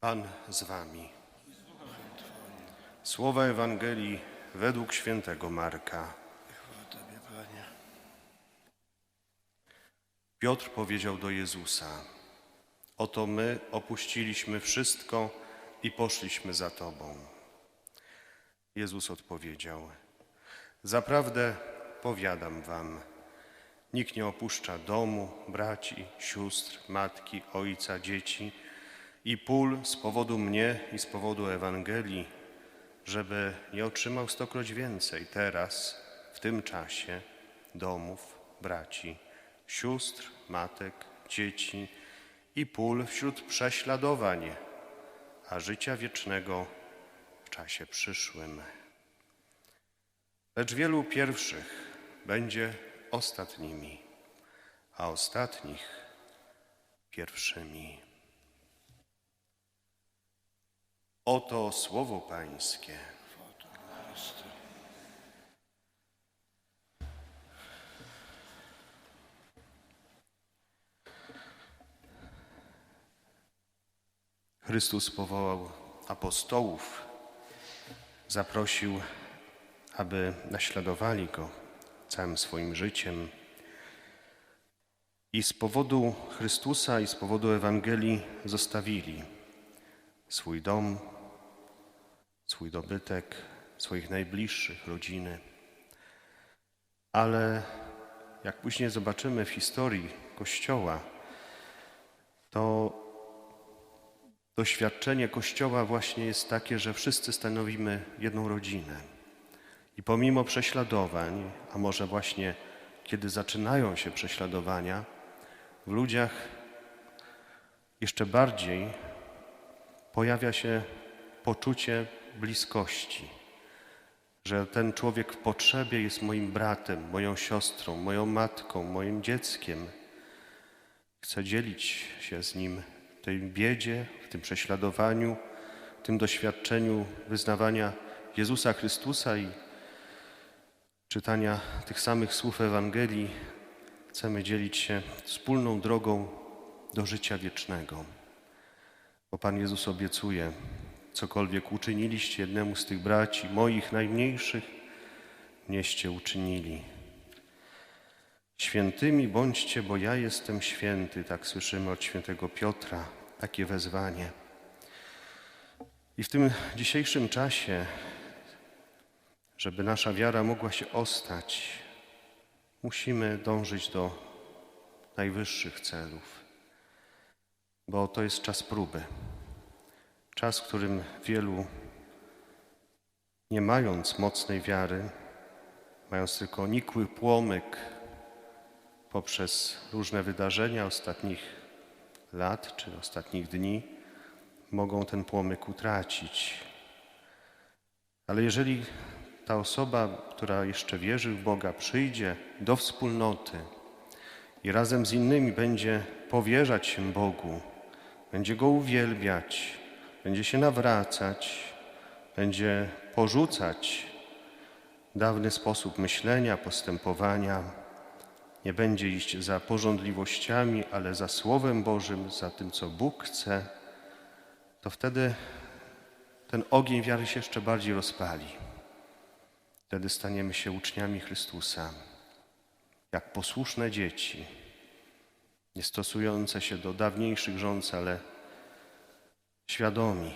Pan z wami. Słowa Ewangelii według świętego Marka. Piotr powiedział do Jezusa: Oto my opuściliśmy wszystko i poszliśmy za Tobą. Jezus odpowiedział: Zaprawdę powiadam Wam, nikt nie opuszcza domu, braci, sióstr, matki, ojca, dzieci i pól z powodu mnie i z powodu Ewangelii, żeby nie otrzymał stokroć więcej teraz, w tym czasie, domów, braci, sióstr, matek, dzieci i pól wśród prześladowań, a życia wiecznego w czasie przyszłym. Lecz wielu pierwszych będzie ostatnimi, a ostatnich pierwszymi. Oto słowo Pańskie. Chrystus powołał apostołów, zaprosił, aby naśladowali Go całym swoim życiem. I z powodu Chrystusa i z powodu Ewangelii zostawili swój dom, swój dobytek, swoich najbliższych, rodziny. Ale jak później zobaczymy w historii Kościoła, to doświadczenie Kościoła właśnie jest takie, że wszyscy stanowimy jedną rodzinę. I pomimo prześladowań, a może właśnie kiedy zaczynają się prześladowania, w ludziach jeszcze bardziej pojawia się poczucie bliskości, że ten człowiek w potrzebie jest moim bratem, moją siostrą, moją matką, moim dzieckiem. Chcę dzielić się z nim w tej biedzie, w tym prześladowaniu, w tym doświadczeniu wyznawania Jezusa Chrystusa i czytania tych samych słów Ewangelii. Chcemy dzielić się wspólną drogą do życia wiecznego. Bo Pan Jezus obiecuje, cokolwiek uczyniliście jednemu z tych braci, moich najmniejszych, nieście uczynili. Świętymi bądźcie, bo ja jestem święty, tak słyszymy od świętego Piotra, takie wezwanie. I w tym dzisiejszym czasie, żeby nasza wiara mogła się ostać, musimy dążyć do najwyższych celów, bo to jest czas próby. Czas, w którym wielu, nie mając mocnej wiary, mając tylko nikły płomyk poprzez różne wydarzenia ostatnich lat czy ostatnich dni, mogą ten płomyk utracić. Ale jeżeli ta osoba, która jeszcze wierzy w Boga, przyjdzie do wspólnoty i razem z innymi będzie powierzać się Bogu, będzie Go uwielbiać, będzie się nawracać, będzie porzucać dawny sposób myślenia, postępowania, nie będzie iść za porządliwościami, ale za Słowem Bożym, za tym, co Bóg chce, to wtedy ten ogień wiary się jeszcze bardziej rozpali. Wtedy staniemy się uczniami Chrystusa, jak posłuszne dzieci, nie stosujące się do dawniejszych rządz, ale świadomi,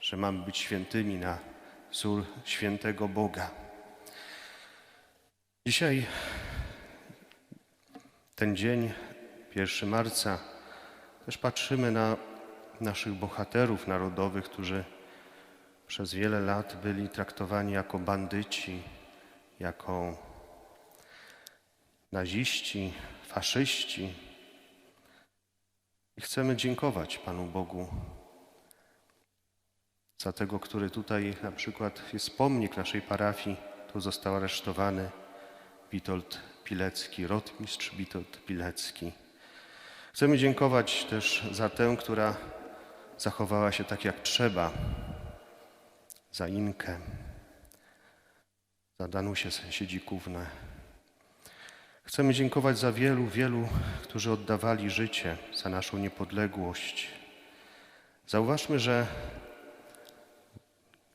że mamy być świętymi na wzór świętego Boga. Dzisiaj, ten dzień, 1 marca, też patrzymy na naszych bohaterów narodowych, którzy przez wiele lat byli traktowani jako bandyci, jako naziści, faszyści. I chcemy dziękować Panu Bogu za tego, który tutaj na przykład jest pomnik naszej parafii, tu został aresztowany Witold Pilecki, rotmistrz Witold Pilecki. Chcemy dziękować też za tę, która zachowała się tak jak trzeba, za Inkę, za Danusię Siedzikównę. Chcemy dziękować za wielu, wielu, którzy oddawali życie za naszą niepodległość, Zauważmy, że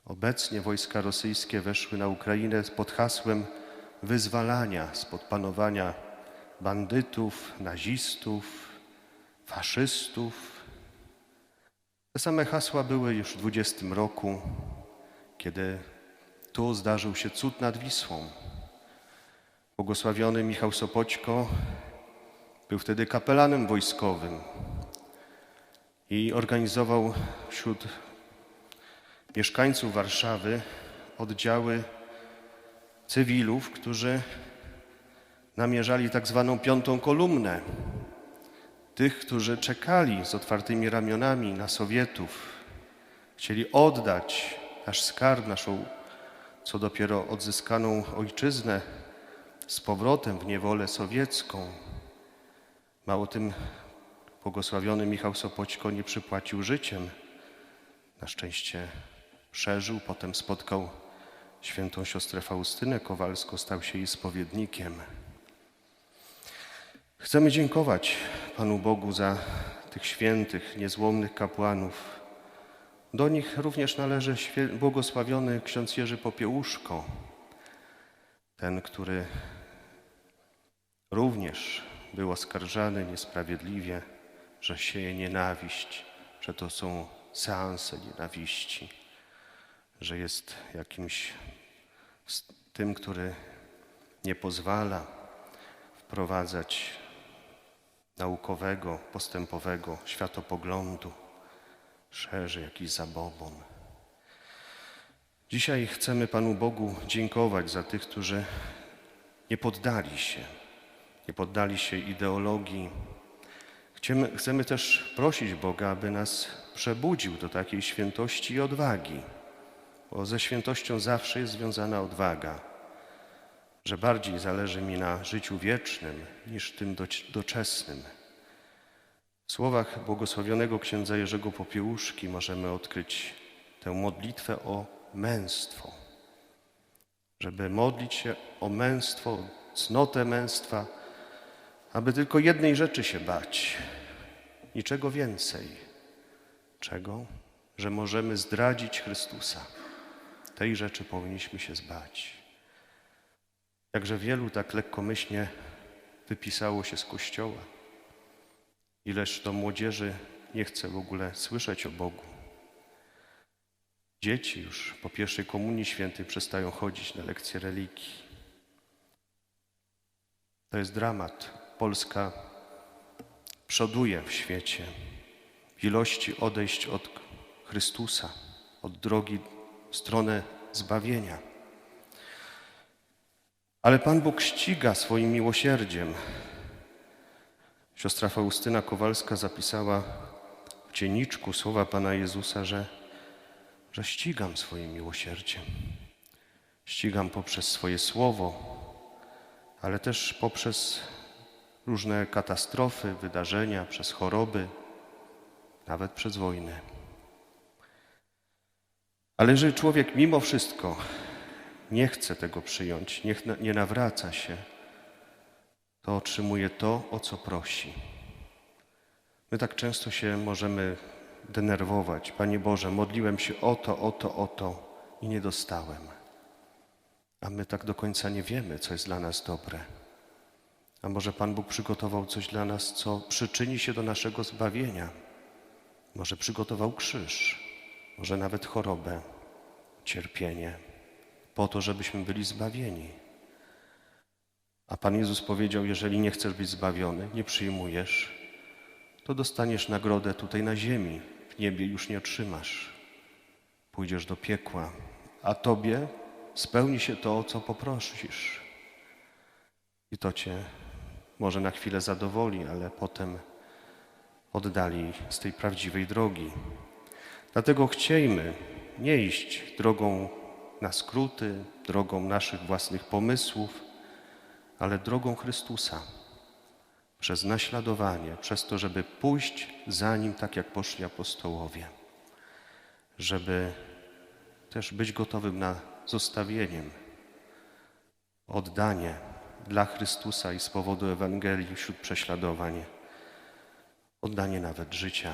obecnie wojska rosyjskie weszły na Ukrainę pod hasłem wyzwalania spod panowania bandytów, nazistów, faszystów. Te same hasła były już w 20 roku, kiedy tu zdarzył się cud nad Wisłą. Błogosławiony Michał Sopoćko był wtedy kapelanem wojskowym i organizował wśród mieszkańców Warszawy oddziały cywilów, którzy namierzali tak zwaną piątą kolumnę. Tych, którzy czekali z otwartymi ramionami na Sowietów, chcieli oddać nasz skarb, naszą, co dopiero odzyskaną ojczyznę z powrotem w niewolę sowiecką. Mało tym błogosławiony Michał Sopoćko nie przypłacił życiem. Na szczęście przeżył, potem spotkał świętą siostrę Faustynę Kowalską, stał się jej spowiednikiem. Chcemy dziękować Panu Bogu za tych świętych, niezłomnych kapłanów. Do nich również należy błogosławiony ksiądz Jerzy Popiełuszko, ten, który również był oskarżany niesprawiedliwie, że sieje nienawiść, że to są seanse nienawiści, że jest jakimś tym, który nie pozwala wprowadzać naukowego, postępowego światopoglądu, szerzy jakiś zabobon. Dzisiaj chcemy Panu Bogu dziękować za tych, którzy nie poddali się, nie poddali się ideologii. Chcemy, chcemy też prosić Boga, aby nas przebudził do takiej świętości i odwagi, bo ze świętością zawsze jest związana odwaga, że bardziej zależy mi na życiu wiecznym niż tym doc- doczesnym. W słowach błogosławionego księdza Jerzego Popiełuszki możemy odkryć tę modlitwę o męstwo, żeby modlić się o męstwo, cnotę męstwa, aby tylko jednej rzeczy się bać, niczego więcej. Czego? Że możemy zdradzić Chrystusa. Tej rzeczy powinniśmy się zbać. Jakże wielu tak lekkomyślnie wypisało się z Kościoła. Ileż to młodzieży nie chce w ogóle słyszeć o Bogu. Dzieci już po pierwszej komunii świętej przestają chodzić na lekcje religii. To jest dramat. Polska przoduje w świecie w ilości odejść od Chrystusa, od drogi stronę zbawienia. Ale Pan Bóg ściga swoim miłosierdziem. Siostra Faustyna Kowalska zapisała w dzienniczku słowa Pana Jezusa, że, że ścigam swoim miłosierdziem. Ścigam poprzez swoje słowo, ale też poprzez różne katastrofy, wydarzenia, przez choroby, nawet przez wojnę. Ale jeżeli człowiek mimo wszystko nie chce tego przyjąć, nie, nie nawraca się, to otrzymuje to, o co prosi. My tak często się możemy denerwować. Panie Boże, modliłem się o to, o to, o to i nie dostałem. A my tak do końca nie wiemy, co jest dla nas dobre. A może Pan Bóg przygotował coś dla nas, co przyczyni się do naszego zbawienia. Może przygotował krzyż, może nawet chorobę, cierpienie, po to, żebyśmy byli zbawieni. A Pan Jezus powiedział: Jeżeli nie chcesz być zbawiony, nie przyjmujesz, to dostaniesz nagrodę tutaj na ziemi, w niebie już nie otrzymasz. Pójdziesz do piekła, a tobie spełni się to, o co poprosisz. I to cię może na chwilę zadowoli, ale potem oddali z tej prawdziwej drogi. Dlatego chciejmy nie iść drogą na skróty, drogą naszych własnych pomysłów, ale drogą Chrystusa. Przez naśladowanie, przez to, żeby pójść za Nim tak, jak poszli apostołowie. Żeby też być gotowym na zostawieniem, oddanie dla Chrystusa i z powodu Ewangelii wśród prześladowań, oddanie nawet życia.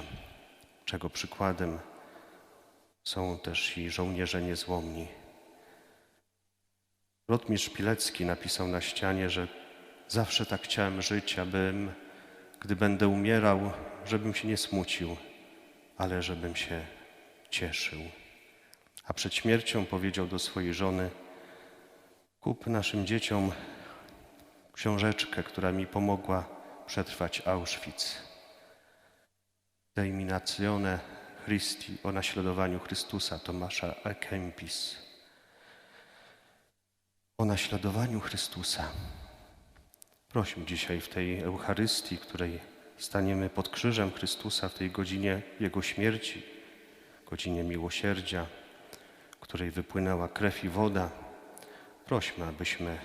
czego przykładem są też i żołnierze niezłomni. Rotmistrz Pilecki napisał na ścianie, że zawsze tak chciałem żyć, abym, gdy będę umierał, żebym się nie smucił, ale żebym się cieszył. A przed śmiercią powiedział do swojej żony: Kup naszym dzieciom książeczkę, która mi pomogła przetrwać Auschwitz. Deiminazione Christi o naśladowaniu Chrystusa Tomasza A. Kempis. O naśladowaniu Chrystusa. Prośmy dzisiaj w tej Eucharystii, której staniemy pod krzyżem Chrystusa w tej godzinie Jego śmierci, godzinie miłosierdzia, której wypłynęła krew i woda, prośmy, abyśmy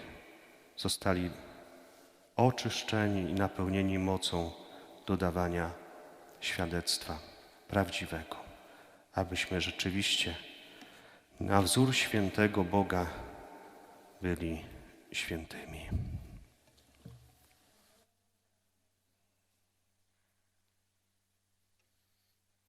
zostali oczyszczeni i napełnieni mocą dodawania świadectwa prawdziwego, abyśmy rzeczywiście na wzór świętego Boga byli świętymi.